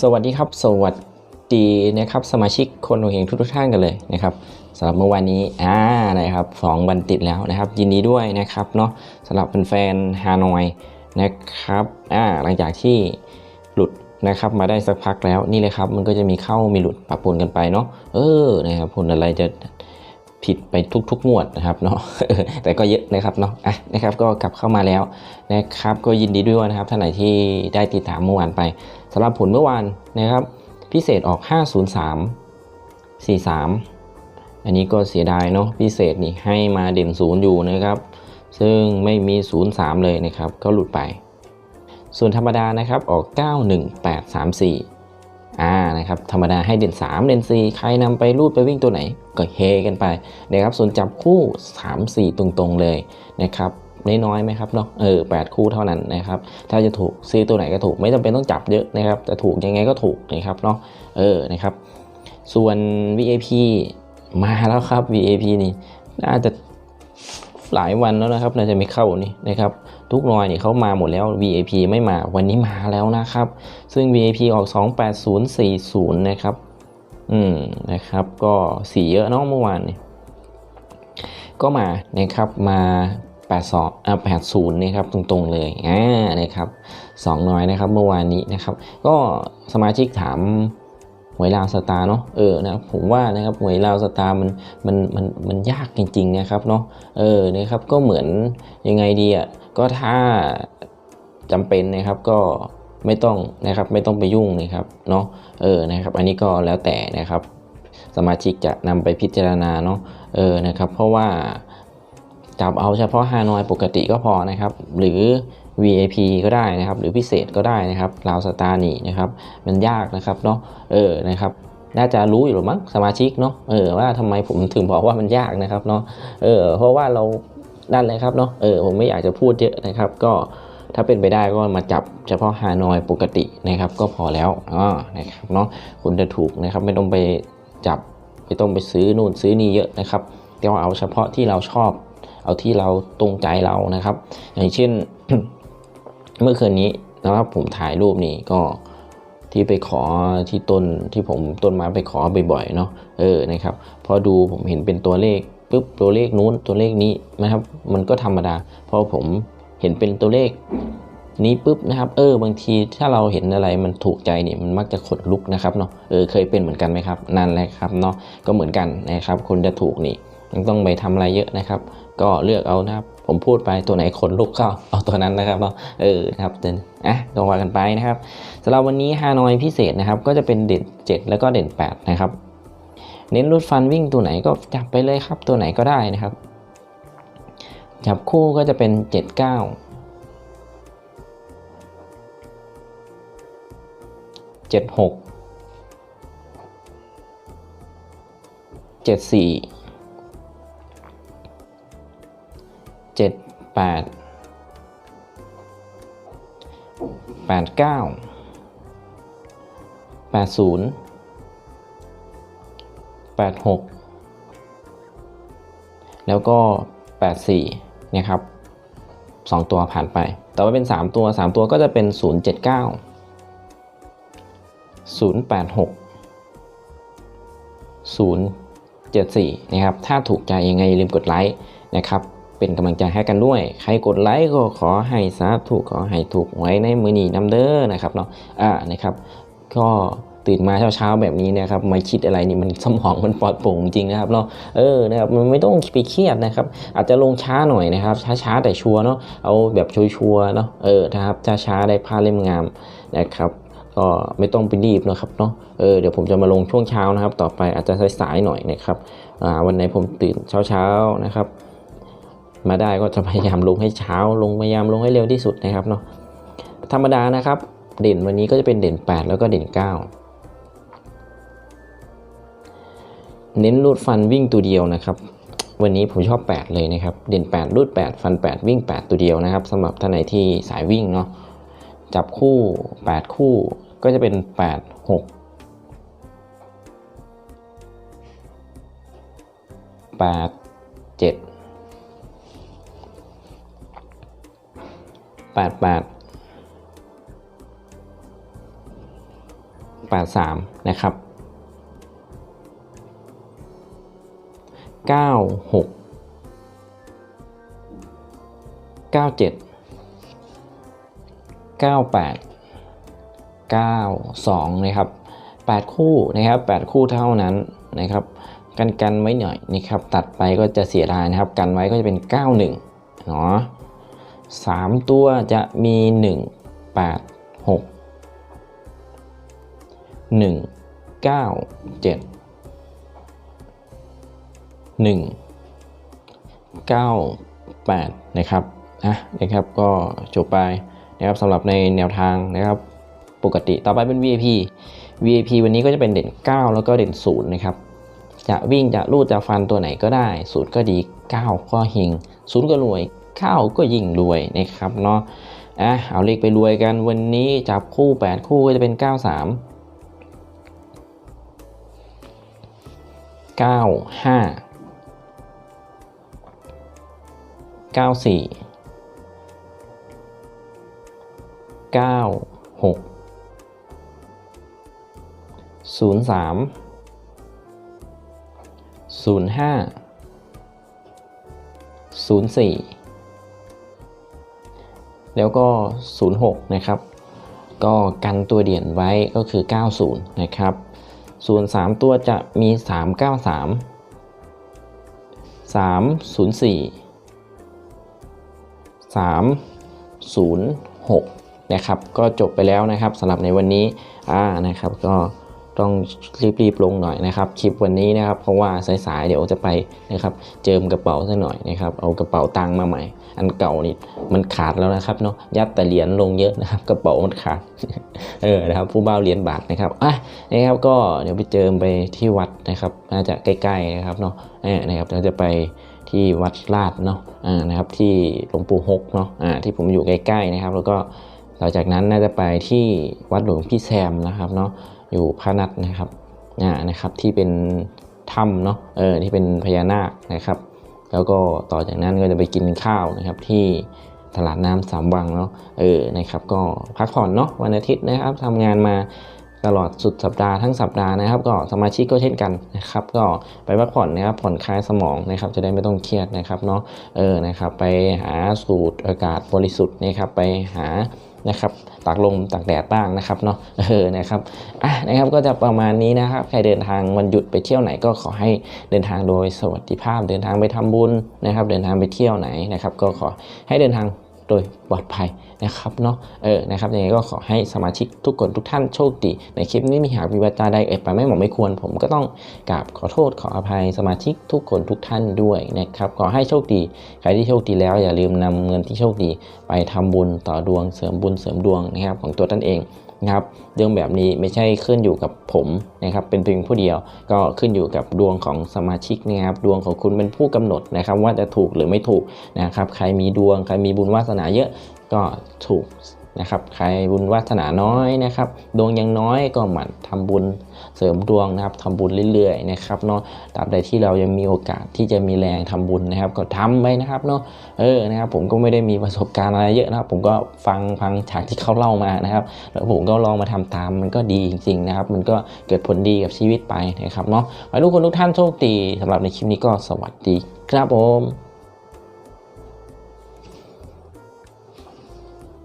สวัสดีครับ สวัสดีนะครับสมาชิกคนหัวเฮงทุกทุกๆท่านกันเลยนะครับสำหรับเมื่อวานนี้อ่านะครับสองวันติดแล้วนะครับ ยินดีด้วยนะครับเนาะสำหรับแฟนๆฮานอยนะครับอ่าหลังจากที่หลุดนะครับมาได้สักพักแล้วนี่เลยครับ มันก็จะมีเข้ามีหลุดปะปนกันไปเนาะเออนะครับผลอะไรจะผิดไปทุกๆงวดนะครับเนาะแต่ก็เยอะนะครับเนาะอะนะครับก็กลับเข้ามาแล้วนะครับ ก็ยินดีด้วยนะครับท่านไหนที่ได้ติดตามเมื่อวานไป สำหรับผลเมื่อวานนะครับ พิเศษออก 503 43 อันนี้ก็เสียดายเนาะพิเศษนี่ให้มาเด่นศูนย์อยู่นะครับ ซึ่งไม่มี 03 เลยนะครับ ก็หลุดไป ส่วนธรรมดานะครับออก 91834อ่านะครับธรรมดาให้เด่น 3 เด่น 4 ใครนำไปรูดไปวิ่งตัวไหน ก็เฮกันไปนะครับส่วนจับคู่ 3 4 ตรงๆเลยนะครับ น้อยๆไหมครับเนาะเออแปดคู่เท่านั้นนะครับถ้าจะถูกซื้อตัวไหนก็ถูกไม่จำเป็นต้องจับเยอะนะครับแต่ถูกยังไงก็ถูกนะครับเนาะเออนะครับ ส่วน VAP มาแล้วครับ VAP นี่น่าจะหลายวันแล้วนะครับน่าจะไม่เข้านี่นะครับ ทุกหน่อยนี่เขามาหมดแล้ว VAP ไม่มาวันนี้มาแล้วนะครับ ซึ่ง VAP ออก 28040 นะครับ อืมนะครับ ก็สีเยอะเนาะเมื่อวานนี่ก็มานะครับมา 82อ่า80นะครับตรงๆเลยอ่านะครับสองน้อยนะครับเมื่อวานนี้นะครับ ก็สมาชิกถามหวยลาวสตาร์เนาะเออนะครับผมว่านะครับหวยลาวสตาร์มันมันมันมันยากจริงๆนะครับเนาะเออนะครับก็เหมือนยังไงดีอะก็ถ้าจำเป็นนะครับก็ไม่ต้องนะครับไม่ต้องไปยุ่งนะครับเนาะเออนะครับ อันนี้ก็แล้วแต่นะครับ สมาชิกจะนำไปพิจารณาเนาะเออนะครับ เพราะว่า จับเอาเฉพาะฮานอยปกติก็พอนะครับ หรือ VIP ก็ได้นะครับ หรือพิเศษก็ได้นะครับลาวสตาร์นี่นะครับ มันยากนะครับเนาะเออนะครับน่าจะรู้อยู่หรือมั้งสมาชิกเนาะเออว่าทำไมผมถึงบอกว่ามันยากนะครับเนาะเออเพราะว่าเรานั่นเลยครับเนาะเออผมไม่อยากจะพูดเยอะนะครับ ก็ถ้าเป็นไปได้ก็มาจับเฉพาะฮานอยปกตินะครับ ก็พอแล้วอ๋อนะครับเนาะคุณจะถูกนะครับไม่ต้องไปจับไม่ต้องไปซื้อนู่นซื้อนี่เยอะนะครับก็เอาเฉพาะที่เราชอบ เอาที่เราตรงใจเรานะครับ อย่างเช่นเมื่อคืนนี้นะครับผมถ่ายรูปนี่ก็ที่ไปขอที่ต้นที่ผมต้นไม้ไปขอบ่อยๆเนาะเออนะครับ พอดูผมเห็นเป็นตัวเลขปุ๊บตัวเลขนู้นตัวเลขนี้นะครับ มันก็ธรรมดาพอผมเห็นเป็นตัวเลขนี้ปุ๊บนะครับ เออบางทีถ้าเราเห็นอะไรมันถูกใจเนี่ยมันมักจะขนลุกนะครับเนาะเออเคยเป็นเหมือนกันไหมครับนั่นแหละครับเนาะก็เหมือนกันนะครับคนจะถูกนี่ ไม่ต้องไปทำอะไรเยอะนะครับ ก็เลือกเอานะครับ ผมพูดไปตัวไหนขนลุกก็เอาตัวนั้นนะครับเนาะเออนะครับเดินอะลองว่ากันไปนะครับสำหรับวันนี้ฮานอยพิเศษนะครับ ก็จะเป็นเด่น 7 แล้วก็เด่น 8 นะครับ เน้นรูดฟันวิ่งตัวไหนก็จับไปเลยครับ ตัวไหนก็ได้นะครับ จับคู่ก็จะเป็น 7 9 7 6 7 4 แปดแปดเก้าแปดศูนย์แปดหกแล้วก็แปดสี่นะครับสองตัวผ่านไป แต่ว่าเป็นสามตัวสามตัวก็จะเป็นศูนย์เจ็ดเก้าศูนย์แปดหกศูนย์เจ็ดสี่นะครับ ถ้าถูกใจยังไงอย่าลืมกดไลค์นะครับ เป็นกำลังใจให้กันด้วย ใครกดไลค์ก็ขอให้สาธุขอให้ถูกไว้ในมือนีน้ำเด้อนะครับเนาะอ่านะครับ ก็ตื่นมาเช้าๆแบบนี้นะครับไม่คิดอะไรนี่มันสมองมันปลอดโปร่งจริงนะครับเนาะเออนะครับมันไม่ต้องไปเครียดนะครับ อาจจะลงช้าหน่อยนะครับ ช้าๆแต่ชัวร์เนาะเอาแบบชัวร์ๆเนาะเออนะครับช้าๆได้ผ้าเล่มงามนะครับก็ไม่ต้องไปรีบนะครับเนาะ เออเดี๋ยวผมจะมาลงช่วงเช้านะครับ ต่อไปอาจจะสายๆหน่อยนะครับ อ่าวันไหนผมตื่นเช้าๆนะครับ มาได้ก็จะพยายามลงให้เช้าลงพยายามลงให้เร็วที่สุดนะครับเนาะธรรมดานะครับ เด่นวันนี้ก็จะเป็นเด่น 8 แล้วก็เด่น 9 เน้นรูดฟันวิ่งตัวเดียวนะครับ วันนี้ผมชอบ 8 เลยนะครับ เด่น 8 รูด 8 ฟัน 8 วิ่ง 8 ตัวเดียวนะครับสำหรับท่านไหนที่สายวิ่งเนาะจับคู่ 8 คู่ก็จะเป็น 8 6 8 7 แปดแปด83นะครับ96 97 98 92นะครับ8คู่นะครับ8คู่เท่านั้นนะครับกันกันไว้หน่อยนะครับตัดไปก็จะเสียดายนะครับ กันไว้ก็จะเป็น 91เนาะ 3 ตัวจะมี 1 8 6 1 9 7 1 9 8 นะครับอะนะครับก็จบไปนะครับสำหรับในแนวทางนะครับปกติต่อไปเป็น VIP VIP วันนี้ก็จะเป็นเด่น 9 แล้วก็เด่น0นะครับจะวิ่งจะลูดจะฟันตัวไหนก็ได้ศูนย์ก็ดี 9 ก็หิงศูนย์ก็รวย 9ก็ยิ่งรวยนะครับเนาะอะเอาเลขไปรวยกันวันนี้จับคู่ 8 คู่ก็จะเป็น 93 95 94 96 03 05 04 แล้วก็ 06 นะครับ ก็กันตัวเด่นไว้ก็คือ 90 นะครับ ส่วน 3 ตัวจะมี 393 304 306 นะครับ ก็จบไปแล้วนะครับสำหรับในวันนี้อ่านะครับก็ ต้องรีบๆลงหน่อยนะครับคลิปวันนี้นะครับเพราะว่าสายๆเดี๋ยวจะไปนะครับเจิมกระเป๋าซะหน่อยนะครับเอากระเป๋าตังค์มาใหม่ อันเก่านี่มันขาดแล้วนะครับเนาะยัดแต่เหรียญลงเยอะนะครับ กระเป๋ามันขาดเออนะครับผู้บ่าวเหรียญบาทนะครับอะนะครับก็เดี๋ยวไปเจิมไปที่วัดนะครับ น่าจะใกล้ๆนะครับเนาะเออนะครับเราจะไปที่วัดลาดเนาะอ่านะครับที่หลวงปู่ฮกเนาะอ่าที่ผมอยู่ใกล้ๆนะครับ แล้วก็หลังจากนั้นน่าจะไปที่วัดหลวงพี่แซมนะครับเนาะ อยู่พระนัทนะครับอ่านะครับที่เป็นถ้ำเนาะเออที่เป็นพญานาคนะครับ แล้วก็ต่อจากนั้นก็จะไปกินข้าวนะครับที่ตลาดน้ำสามวังเนาะเออนะครับ ก็พักผ่อนเนาะวันอาทิตย์นะครับทำงานมาตลอดสุดสัปดาห์ทั้งสัปดาห์นะครับ ก็สมาชิกก็เช่นกันนะครับ ก็ไปพักผ่อนนะครับผ่อนคลายสมองนะครับ จะได้ไม่ต้องเครียดนะครับเนาะเออนะครับ ไปหาสูดอากาศบริสุทธิ์นะครับไปหา นะครับตากลมตากแดดบ้างนะครับเนาะเออนะครับอะนะครับก็จะประมาณนี้นะครับ ใครเดินทางวันหยุดไปเที่ยวไหนก็ขอให้เดินทางโดยสวัสดิภาพ เดินทางไปทำบุญนะครับ เดินทางไปเที่ยวไหนนะครับ ก็ขอให้เดินทาง โดยปลอดภัยนะครับเนาะเออนะครับยังไงก็ขอให้สมาชิกทุกคนทุกท่านโชคดี ในคลิปนี้มีหากวิวาจาใดเอ่ยไปไม่เหมาะไม่ควร ผมก็ต้องกราบขอโทษขออภัยสมาชิกทุกคนทุกท่านด้วยนะครับขอให้โชคดี ใครที่โชคดีแล้วอย่าลืมนำเงินที่โชคดี ไปทำบุญต่อดวงเสริมบุญเสริมดวงนะครับของตัวท่านเอง นะครับเรื่องแบบนี้ไม่ใช่ขึ้นอยู่กับผมนะครับเป็นเพียงผู้เดียวก็ขึ้นอยู่กับดวงของสมาชิกนะครับดวงของคุณเป็นผู้กำหนดนะครับว่าจะถูกหรือไม่ถูกนะครับใครมีดวงใครมีบุญวาสนาเยอะก็ถูก นะครับ ใครบุญวาสนาน้อยนะครับ ดวงยังน้อยก็หมั่นทำบุญเสริมดวงนะครับทำบุญเรื่อยๆนะครับเนาะตราบใดที่เรายังมีโอกาสที่จะมีแรงทำบุญนะครับ ก็ทำไปนะครับเนาะเออนะครับ ผมก็ไม่ได้มีประสบการณ์อะไรเยอะนะครับ ผมก็ฟังฟังฉากที่เขาเล่ามานะครับ แล้วผมก็ลองมาทำตามมันก็ดีจริงๆนะครับ มันก็เกิดผลดีกับชีวิตไปนะครับเนาะขอให้ทุกคนทุกท่านโชคดีสำหรับในคลิปนี้ก็สวัสดีครับผม